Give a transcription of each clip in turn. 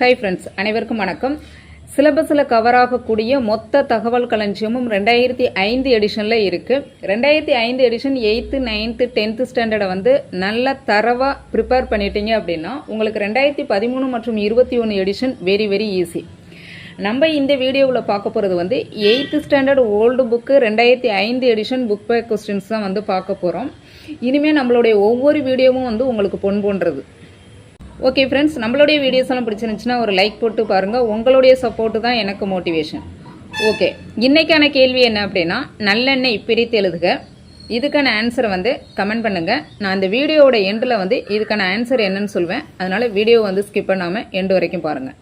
Hi friends அனைவருக்கும் வணக்கம். சிலபஸில் கவர் ஆகக்கூடிய மொத்த தகவல் களஞ்சியமும் ரெண்டாயிரத்தி ஐந்து எடிஷனில் இருக்குது ரெண்டாயிரத்தி ஐந்து எடிஷன் எயித்து நைன்த்து டென்த்து ஸ்டாண்டர்டை வந்து நல்ல தரவாக ப்ரிப்பேர் பண்ணிட்டீங்க அப்படின்னா உங்களுக்கு ரெண்டாயிரத்தி பதிமூணு மற்றும் இருபத்தி ஒன்று எடிஷன் வெரி வெரி ஈஸி நம்ம இந்த வீடியோவில் பார்க்க போகிறது வந்து எயித்து ஸ்டாண்டர்ட் ஓல்டு புக்கு ரெண்டாயிரத்தி ஐந்து எடிஷன் புக் பே கொஸ்டின்ஸ் தான் வந்து பார்க்க போகிறோம் இனிமேல் நம்மளுடைய ஒவ்வொரு வீடியோவும் வந்து உங்களுக்கு பொன் போன்றது. ஓகே ஃப்ரெண்ட்ஸ் நம்மளுடைய வீடியோஸ் எல்லாம் பிடிச்சிருந்துச்சுன்னா ஒரு லைக் போட்டு பாருங்கள் உங்களுடைய சப்போர்ட்டு தான் எனக்கு மோட்டிவேஷன் ஓகே இன்றைக்கான கேள்வி என்ன அப்படின்னா நல்லெண்ணெய் பிரித்து எழுதுக. இதுக்கான ஆன்சரை வந்து கமெண்ட் பண்ணுங்கள் நான் இந்த வீடியோவோட எண்டில் வந்து இதுக்கான ஆன்சர் என்னன்னு சொல்வேன். அதனால் வீடியோ வந்து ஸ்கிப் பண்ணாமல் எண்டு வரைக்கும் பாருங்கள்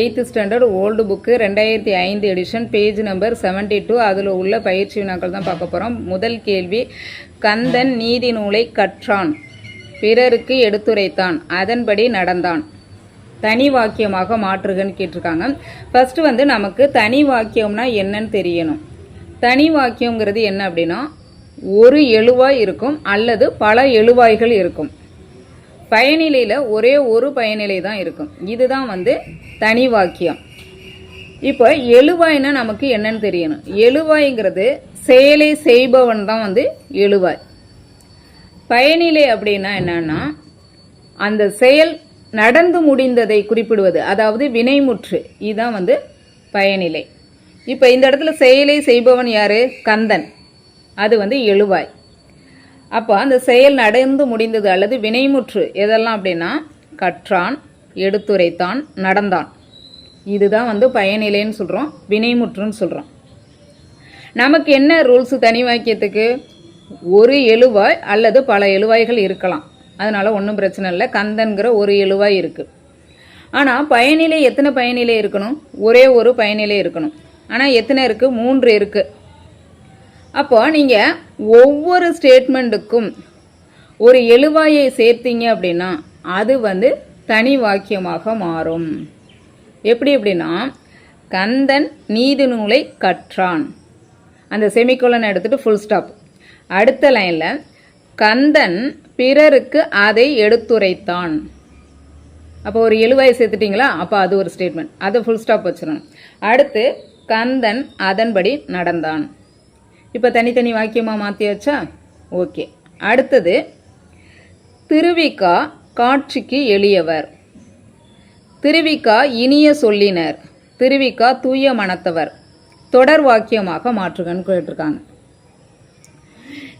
எயித்து ஸ்டாண்டர்ட் ஓல்டு புக்கு ரெண்டாயிரத்தி ஐந்து edition page number seventy two அதில் உள்ள பயிற்சி வினாக்கள் தான் பார்க்க போகிறோம் முதல் கேள்வி கந்தன் நீதி நூலை கற்றான். பிறருக்கு எடுத்துரைத்தான். அதன்படி நடந்தான். தனி வாக்கியமாக மாற்றுகன்னு கேட்டிருக்காங்க. ஃபர்ஸ்ட் வந்து நமக்கு தனி வாக்கியம்னா என்னன்னு தெரியணும். தனி வாக்கியங்கிறது என்ன அப்படின்னா ஒரு எழுவாய் இருக்கும் அல்லது பல எழுவாய்கள் இருக்கும். பயனிலையில் ஒரே ஒரு பயனிலை தான் இருக்கும். இதுதான் வந்து தனி வாக்கியம். இப்போ எழுவாய்னா நமக்கு என்னன்னு தெரியணும். எழுவாய்ங்கிறது செயலை செய்பவன் தான் வந்து எழுவாய். பயனிலை அப்படின்னா என்னன்னா அந்த செயல் நடந்து முடிந்ததை குறிப்பிடுவது. அதாவது வினைமுற்று. இதுதான் வந்து பயனிலை. இப்போ இந்த இடத்துல செயலை செய்பவன் யாரு? கந்தன். அது வந்து எழுவாய். அப்போ அந்த செயல் நடந்து முடிந்தது அல்லது வினைமுற்று எதெல்லாம் அப்படின்னா கற்றான் எடுத்துரைத்தான் நடந்தான். இதுதான் வந்து பயனிலைன்னு சொல்கிறோம் வினைமுற்றுன்னு சொல்கிறோம் நமக்கு என்ன ரூல்ஸ் தனி வாக்கியத்துக்கு? ஒரு எழுவாய் அல்லது பல எழுவாய்கள் இருக்கலாம். அதனால் ஒன்றும் பிரச்சனை இல்லை. கந்தன்கிற ஒரு எழுவாய் இருக்குது ஆனால் பயனிலை எத்தனை பயனிலை இருக்கணும்? ஒரே ஒரு பயனிலை இருக்கணும். ஆனால் எத்தனை இருக்குது மூன்று இருக்குது அப்போ நீங்கள் ஒவ்வொரு ஸ்டேட்மெண்ட்டுக்கும் ஒரு எழுவாயை சேர்த்தீங்க அப்படின்னா அது வந்து தனி வாக்கியமாக மாறும். எப்படி அப்படின்னா கந்தன் நீதி நூலை கற்றான். அந்த செமிகோலன் எடுத்துகிட்டு ஃபுல் ஸ்டாப் அடுத்த லைனில் கந்தன் பிறருக்கு அதை எடுத்துரைத்தான். அப்போ ஒரு எழுவாயை சேர்த்துட்டிங்களா? அப்போ அது ஒரு ஸ்டேட்மெண்ட் அதை ஃபுல் ஸ்டாப் வச்சிடணும். அடுத்து கந்தன் அதன்படி நடந்தான். இப்போ தனித்தனி வாக்கியமாக மாற்றியாச்சா ஓகே. அடுத்தது திருவிக்கா காட்சிக்கு எளியவர். திருவிக்கா இனிய சொல்லினர். திருவிக்கா தூய மனத்தவர் தொடர் வாக்கியமாக மாற்றுகன்னு கேட்டிருக்காங்க.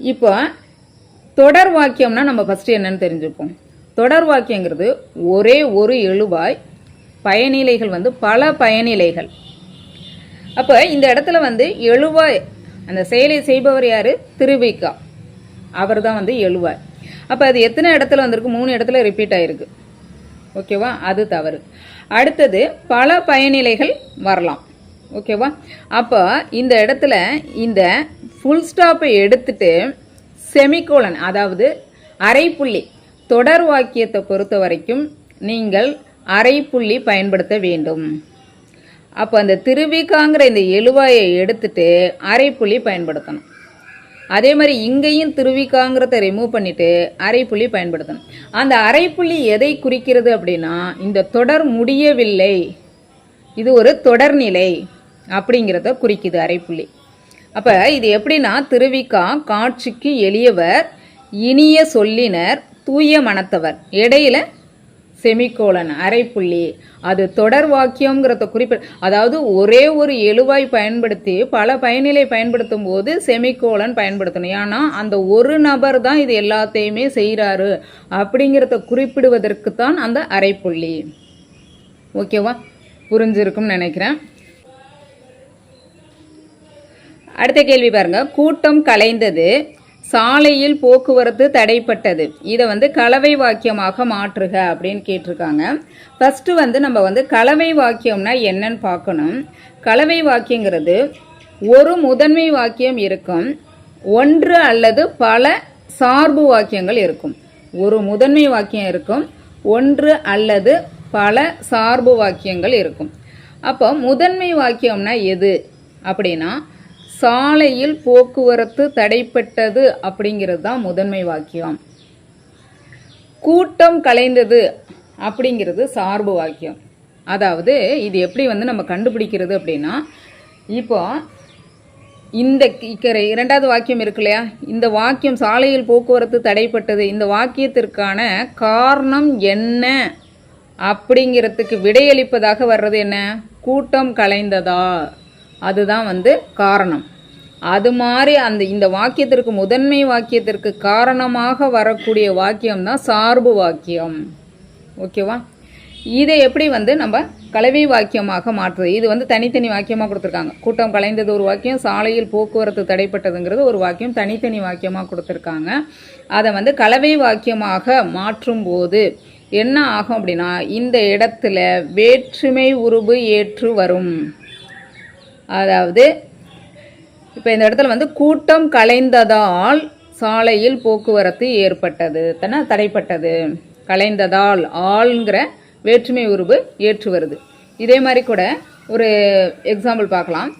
இப்போ தொடர் வாக்கியம்னா நம்ம ஃபஸ்ட்டு என்னன்னு தெரிஞ்சுப்போம் தொடர் வாக்கியங்கிறது ஒரே ஒரு எழுவாய் பயனிலைகள் வந்து பல பயனிலைகள். அப்போ இந்த இடத்துல வந்து எழுவாய் அந்த செயலை செய்பவர் யார்? திருவிக்கா. அவர் தான் வந்து எழுவாய். அப்போ அது எத்தனை இடத்துல வந்திருக்கு? மூணு இடத்துல ரிப்பீட் ஆகிருக்கு ஓகேவா அது தவறு. அடுத்தது பல பயனிலைகள் வரலாம். ஓகேவா அப்போ இந்த இடத்துல இந்த ஃபுல் ஸ்டாப்பை எடுத்துட்டு செமிகோலன் அதாவது அரைப்புள்ளி தொடர் வாக்கியத்தை பொறுத்த வரைக்கும் நீங்கள் அரைப்புள்ளி பயன்படுத்த வேண்டும். அப்போ அந்த திருவிக்காங்கிற இந்த எழுவாயை எடுத்துட்டு அரைப்புள்ளி பயன்படுத்தணும். அதே மாதிரி இங்கேயும் திருவிக்காங்கிறத ரிமூவ் பண்ணிவிட்டு அரைப்புள்ளி பயன்படுத்தணும். அந்த அரைப்புள்ளி எதை குறிக்கிறது அப்படின்னா இந்த தொடர் முடியவில்லை இது ஒரு தொடர்நிலை அப்படிங்கிறத குறிக்குது அரைப்புள்ளி. அப்போ இது எப்படின்னா திருவிக்கா காட்சிக்கு எளியவர் இனிய சொல்லினர் தூய மனத்தவர். இடையில செமிகோலன் அரைப்புள்ளி. அது தொடர் வாக்கியம்ங்கிறத குறிப்பிட அதாவது ஒரே ஒரு எழுவாய் பயன்படுத்தி பல பயனிலை பயன்படுத்தும் போது செமிகோலன் பயன்படுத்தணும். ஏன்னா அந்த ஒரு நபர் தான் இது எல்லாத்தையுமே செய்கிறாரு அப்படிங்கிறத குறிப்பிடுவதற்கு தான் அந்த அரைப்புள்ளி. ஓகேவா? புரிஞ்சிருக்கும்னு நினைக்கிறேன். அடுத்த கேள்வி பாருங்க. கூட்டம் கலைந்தது சாலையில் போக்குவரத்து தடைப்பட்டது. இதை வந்து கலவை வாக்கியமாக மாற்றுக அப்படின்னு கேட்டிருக்காங்க. ஃபர்ஸ்ட் வந்து நம்ம வந்து கலவை வாக்கியம்னா என்னன்னு பார்க்கணும். கலவை வாக்கியங்கிறது ஒரு முதன்மை வாக்கியம் இருக்கும். ஒன்று அல்லது பல சார்பு வாக்கியங்கள் இருக்கும். ஒரு முதன்மை வாக்கியம் இருக்கும். ஒன்று அல்லது பல சார்பு வாக்கியங்கள் இருக்கும். அப்போ முதன்மை வாக்கியம்னா எது அப்படின்னா சாலையில் போக்குவரத்து தடைப்பட்டது அப்படிங்கிறது தான் முதன்மை வாக்கியம். கூட்டம் கலைந்தது அப்படிங்கிறது சார்பு வாக்கியம். அதாவது இது எப்படி வந்து நம்ம கண்டுபிடிக்கிறது அப்படின்னா இப்போ இந்த இரண்டாவது வாக்கியம் இருக்கு இல்லையா? இந்த வாக்கியம் சாலையில் போக்குவரத்து தடைப்பட்டது இந்த வாக்கியத்திற்கான காரணம் என்ன? அப்படிங்கிறதுக்கு விடையளிப்பதாக வர்றது என்ன? கூட்டம் கலைந்ததா? அதுதான் வந்து காரணம். அது மாதிரி அந்த இந்த வாக்கியத்திற்கு முதன்மை வாக்கியத்திற்கு காரணமாக வரக்கூடிய வாக்கியம் தான் சார்பு வாக்கியம். ஓகேவா? இதை எப்படி வந்து நம்ம கலவை வாக்கியமாக மாற்றுறது? இது வந்து தனித்தனி வாக்கியமாக கொடுத்துருக்காங்க. கூட்டம் கலைந்தது ஒரு வாக்கியம் சாலையில் போக்குவரத்து தடைப்பட்டதுங்கிறது ஒரு வாக்கியம் தனித்தனி வாக்கியமாக கொடுத்துருக்காங்க. அதை வந்து கலவை வாக்கியமாக மாற்றும் போது என்ன ஆகும் அப்படின்னா இந்த இடத்துல வேற்றுமை உருபு ஏற்று வரும். அதாவது இப்போ இந்த இடத்துல வந்து கூட்டம் கலைந்ததால் சாலையில் போக்குவரத்து ஏற்பட்டது. தன தடைப்பட்டது. கலைந்ததால் ஆள்ங்கிற வேற்றுமை உருவு ஏற்று வருது. இதே மாதிரி கூட ஒரு எக்ஸாம்பிள் பார்க்கலாம்.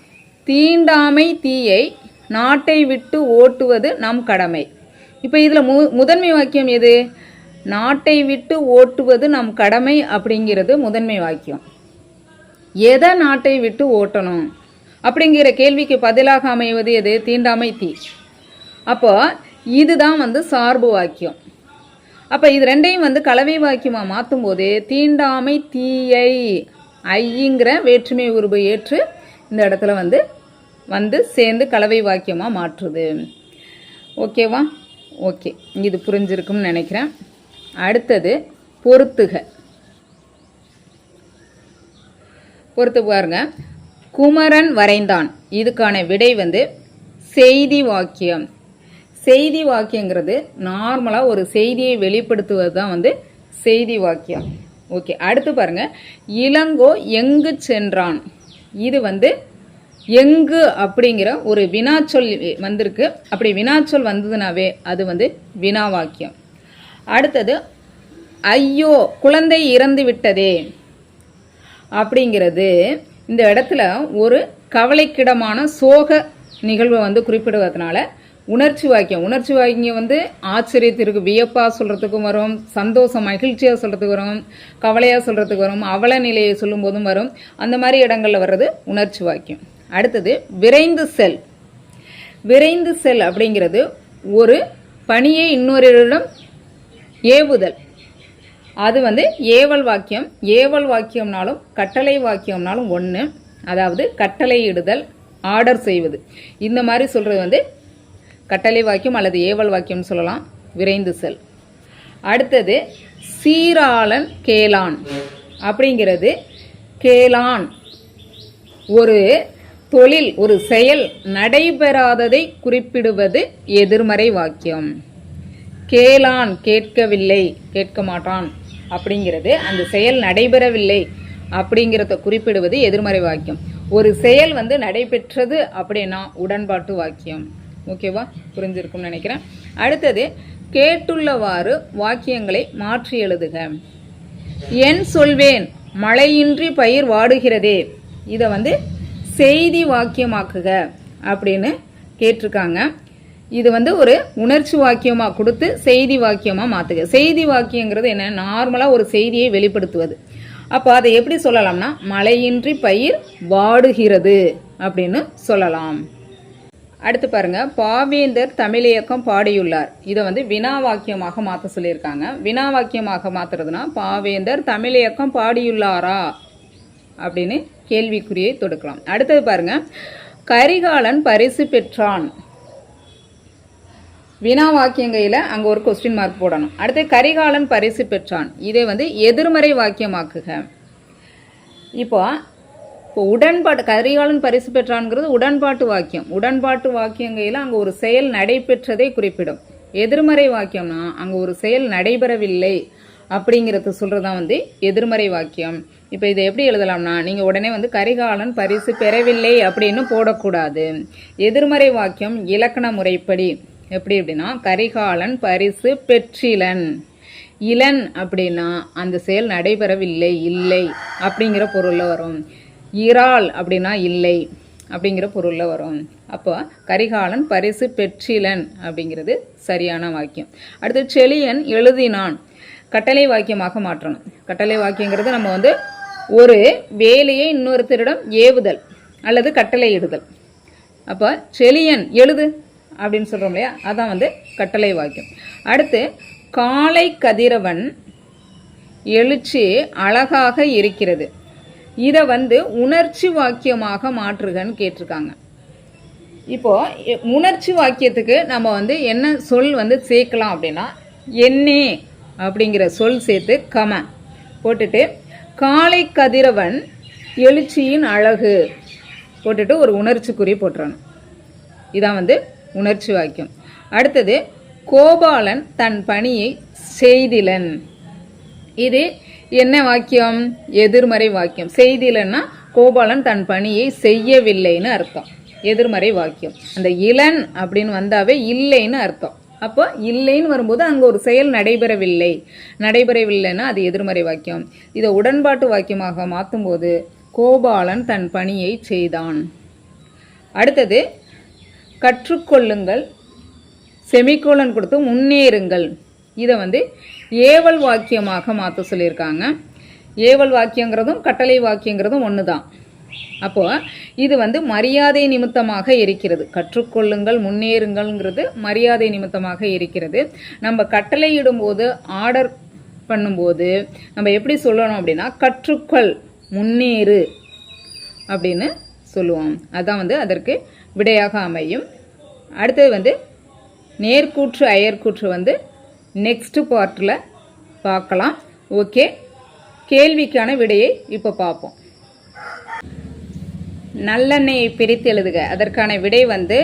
தீண்டாமை தீயை நாட்டை விட்டு ஓட்டுவது நம் கடமை. இப்போ இதில் மு முதன்மை வாக்கியம் எது? நாட்டை விட்டு ஓட்டுவது நம் கடமை அப்படிங்கிறது முதன்மை வாக்கியம். எதை நாட்டை விட்டு ஓட்டணும்? அப்படிங்கிற கேள்விக்கு பதிலாக அமைவது எது? தீண்டாமை தீ. அப்போ இதுதான் வந்து சார்பு வாக்கியம். அப்போ இது ரெண்டையும் வந்து கலவை வாக்கியமாக மாற்றும் போது தீண்டாமை தீயை ஐங்கிற வேற்றுமை உருபை ஏற்று இந்த இடத்துல வந்து வந்து சேர்ந்து கலவை வாக்கியமாக மாற்றுது. ஓகேவா? ஓகே. இது புரிஞ்சிருக்கும்னு நினைக்கிறேன். அடுத்தது பொறுத்துக பொறுத்து பாருங்க. குமரன் வரைந்தான். இதுக்கான விடை வந்து செய்தி வாக்கியம். செய்தி வாக்கியங்கிறது நார்மலாக ஒரு செய்தியை வெளிப்படுத்துவது தான் வந்து செய்தி வாக்கியம். ஓகே அடுத்து பாருங்க. இளங்கோ எங்கு சென்றான்? இது வந்து எங்கு அப்படிங்கிற ஒரு வினாச்சொல் வந்திருக்கு. அப்படி வினாச்சொல் வந்ததுனாவே அது வந்து வினா வாக்கியம். அடுத்தது ஐயோ குழந்தை இறந்து விட்டதே அப்படிங்கிறது இந்த இடத்துல ஒரு கவலைக்கிடமான சோக நிகழ்வை வந்து குறிப்பிடுவதனால உணர்ச்சி வாக்கியம். உணர்ச்சி வாக்கியம் வந்து ஆச்சரியத்திற்கு வியப்பாக சொல்கிறதுக்கும் வரும் சந்தோஷம் மகிழ்ச்சியாக சொல்கிறதுக்கு வரும் கவலையாக சொல்கிறதுக்கு வரும் அவல நிலையை சொல்லும் போதும் வரும். அந்த மாதிரி இடங்களில் வர்றது உணர்ச்சி வாக்கியம். அடுத்தது விரைந்து செல். விரைந்து செல் அப்படிங்கிறது ஒரு பணியை இன்னொருடம் ஏவுதல். அது வந்து ஏவல் வாக்கியம். ஏவல் வாக்கியம்னாலும் கட்டளை வாக்கியம்னாலும் ஒன்று அதாவது கட்டளை இடுதல் ஆர்டர் செய்வது. இந்த மாதிரி சொல்கிறது வந்து கட்டளை வாக்கியம் அல்லது ஏவல் வாக்கியம்னு சொல்லலாம். விரைந்து செல். அடுத்தது சீராளன் கேளான். அப்படிங்கிறது கேளான். ஒரு தொழில் ஒரு செயல் நடைபெறாததை குறிப்பிடுவது எதிர்மறை வாக்கியம். கேளான் கேட்கவில்லை கேட்க மாட்டான் அப்படிங்கிறது அந்த செயல் நடைபெறவில்லை அப்படிங்கிறத குறிப்பிடுவது எதிர்மறை வாக்கியம். ஒரு செயல் வந்து நடைபெற்றது அப்படின்னா உடன்பாட்டு வாக்கியம். ஓகேவா? புரிஞ்சிருக்கும்னு நினைக்கிறேன். அடுத்தது கேட்டுள்ளவாறு வாக்கியங்களை மாற்றி எழுதுக. என் சொல்வேன் மழையின்றி பயிர் வாடுகிறதே. இதை வந்து செய்தி வாக்கியமாக்குக அப்படின்னு கேட்டிருக்காங்க. இது வந்து ஒரு உணர்ச்சி வாக்கியமாக கொடுத்து செய்தி வாக்கியமாக மாற்றுக செய்தி வாக்கியங்கிறது என்ன? நார்மலாக ஒரு செய்தியை வெளிப்படுத்துவது. அப்போ அதை எப்படி சொல்லலாம்னா மழையின்றி பயிர் வாடுகிறது அப்படின்னு சொல்லலாம். அடுத்து பாருங்க பாவேந்தர் தமிழியக்கம் பாடியுள்ளார். இதை வந்து வினா வாக்கியமாக மாற்ற சொல்லியிருக்காங்க. வினா வாக்கியமாக மாற்றுறதுனா பாவேந்தர் தமிழியக்கம் பாடியுள்ளாரா அப்படின்னு கேள்விக்குறியை தொடுக்கலாம். அடுத்தது பாருங்க கரிகாலன் பரிசு பெற்றான். வினா வாக்கியங்கையில் அங்கே ஒரு கொஸ்டின் மார்க் போடணும். அடுத்து கரிகாலன் பரிசு பெற்றான். இதை வந்து எதிர்மறை வாக்கியமாக்குக. இப்போ இப்போ உடன்பாட்டு கரிகாலன் பரிசு பெற்றான்ங்கிறது உடன்பாட்டு வாக்கியம். உடன்பாட்டு வாக்கியங்கையில் அங்கே ஒரு செயல் நடைபெற்றதை குறிப்பிடும். எதிர்மறை வாக்கியம்னா அங்கே ஒரு செயல் நடைபெறவில்லை அப்படிங்கிறது சொல்கிறதான் வந்து எதிர்மறை வாக்கியம். இப்போ இதை எப்படி எழுதலாம்னா நீங்கள் உடனே வந்து கரிகாலன் பரிசு பெறவில்லை அப்படின்னு போடக்கூடாது. எதிர்மறை வாக்கியம் இலக்கண முறைப்படி. எப்படி அப்படின்னா கரிகாலன் பரிசு பெற்றிலன். இளன் அப்படின்னா அந்த செயல் நடைபெறவில்லை இல்லை அப்படிங்கிற பொருளில் வரும். இறால் அப்படின்னா இல்லை அப்படிங்கிற பொருளில் வரும். அப்போ கரிகாலன் பரிசு பெற்றிலன் அப்படிங்கிறது சரியான வாக்கியம். அடுத்து செழியன் எழுதினான். கட்டளை வாக்கியமாக மாற்றணும். கட்டளை வாக்கியங்கிறது நம்ம வந்து ஒரு வேலையை இன்னொருத்தரிடம் ஏவுதல் அல்லது கட்டளை இடுதல் அப்போ செளியன் எழுது. அப்படின்னு சொல்கிறோம் இல்லையா? அதான் வந்து கட்டளை வாக்கியம். அடுத்து காலை கதிரவன் எழுச்சி அழகாக இருக்கிறது. இதை வந்து உணர்ச்சி வாக்கியமாக மாற்றுகன்னு கேட்டிருக்காங்க. இப்போ உணர்ச்சி வாக்கியத்துக்கு நம்ம வந்து என்ன சொல் வந்து சேர்க்கலாம் அப்படின்னா என்னே அப்படிங்கிற சொல் சேர்த்து கம போட்டுட்டு காலை கதிரவன் எழுச்சியின் அழகு போட்டுட்டு ஒரு உணர்ச்சி குறி போட்டுறணும். இதான் வந்து உணர்ச்சி வாக்கியம் அடுத்தது கோபாலன் தன் பணியை செய்திலன். இது என்ன வாக்கியம்? எதிர்மறை வாக்கியம். செய்திலன்னா கோபாலன் தன் பணியை செய்யவில்லைன்னு அர்த்தம். எதிர்மறை வாக்கியம். அந்த இளன் அப்படின்னு வந்தாவே இல்லைன்னு அர்த்தம். அப்போ இல்லைன்னு வரும்போது அங்கே ஒரு செயல் நடைபெறவில்லை. நடைபெறவில்லைன்னா அது எதிர்மறை வாக்கியம். இதை உடன்பாட்டு வாக்கியமாக மாற்றும்போது கோபாலன் தன் பணியை செய்தான். அடுத்தது கற்றுக்கொள்ளுங்கள். செமிகோலன் கொடுத்து முன்னேறுங்கள். இதை வந்து ஏவல் வாக்கியமாக மாற்ற சொல்லியிருக்காங்க. ஏவல் வாக்கியங்கிறதும் கட்டளை வாக்கியங்கிறதும் ஒன்று தான் அப்போ இது வந்து மரியாதை நிமித்தமாக இருக்கிறது. கற்றுக்கொள்ளுங்கள் முன்னேறுங்கள்ங்கிறது மரியாதை நிமித்தமாக இருக்கிறது. நம்ம கட்டளையிடும்போது ஆர்டர் பண்ணும்போது நம்ம எப்படி சொல்லணும் அப்படின்னா கற்றுக்கொள் முன்னேறு அப்படின்னு சொல்லுவோம். அதான் வந்து அதற்கு விடையாக அமையும். அடுத்தது வந்து நேர்கூற்று அயர்கூற்று வந்து நெக்ஸ்ட்டு பார்ட்டில் பார்க்கலாம். ஓகே கேள்விக்கான விடையை இப்போ பார்ப்போம். நல்லெண்ணெயை பிரித்து எழுதுக. அதற்கான விடை வந்து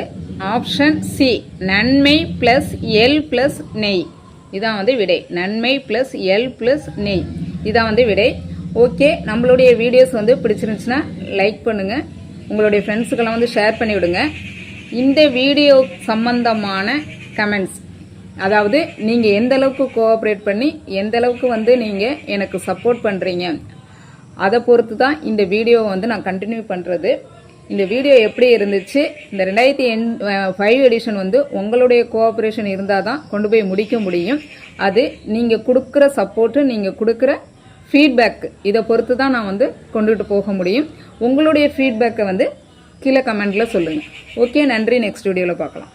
ஆப்ஷன் சி நன்மை ப்ளஸ் எல் ப்ளஸ் நெய். இதான் வந்து விடை. நன்மை ப்ளஸ் எல் ப்ளஸ் நெய். இதான் வந்து விடை. ஓகே நம்மளுடைய வீடியோஸ் வந்து பிடிச்சிருந்துச்சுன்னா லைக் பண்ணுங்கள் உங்களுடைய ஃப்ரெண்ட்ஸுக்கெல்லாம் வந்து ஷேர் பண்ணிவிடுங்க. இந்த வீடியோ சம்பந்தமான கமெண்ட்ஸ் அதாவது நீங்கள் எந்த அளவுக்கு கோஆப்ரேட் பண்ணி எந்த அளவுக்கு வந்து நீங்கள் எனக்கு சப்போர்ட் பண்ணுறீங்க அதை பொறுத்து தான் இந்த வீடியோவை வந்து நான் கண்டினியூ பண்ணுறது இந்த வீடியோ எப்படி இருந்துச்சு? இந்த ரெண்டாயிரத்தி எண் ஃபைவ் எடிஷன் வந்து உங்களுடைய கோஆப்ரேஷன் இருந்தால் தான் கொண்டு போய் முடிக்க முடியும். அது நீங்கள் கொடுக்குற சப்போர்ட்டு நீங்கள் கொடுக்குற ஃபீட்பேக் இதை பொறுத்து தான் நான் வந்து கொண்டுட்டு போக முடியும். உங்களுடைய ஃபீட்பேக்கை வந்து கீழே கமெண்ட்டில் சொல்லுங்கள் ஓகே நன்றி. நெக்ஸ்ட் வீடியோவில் பார்க்கலாம்.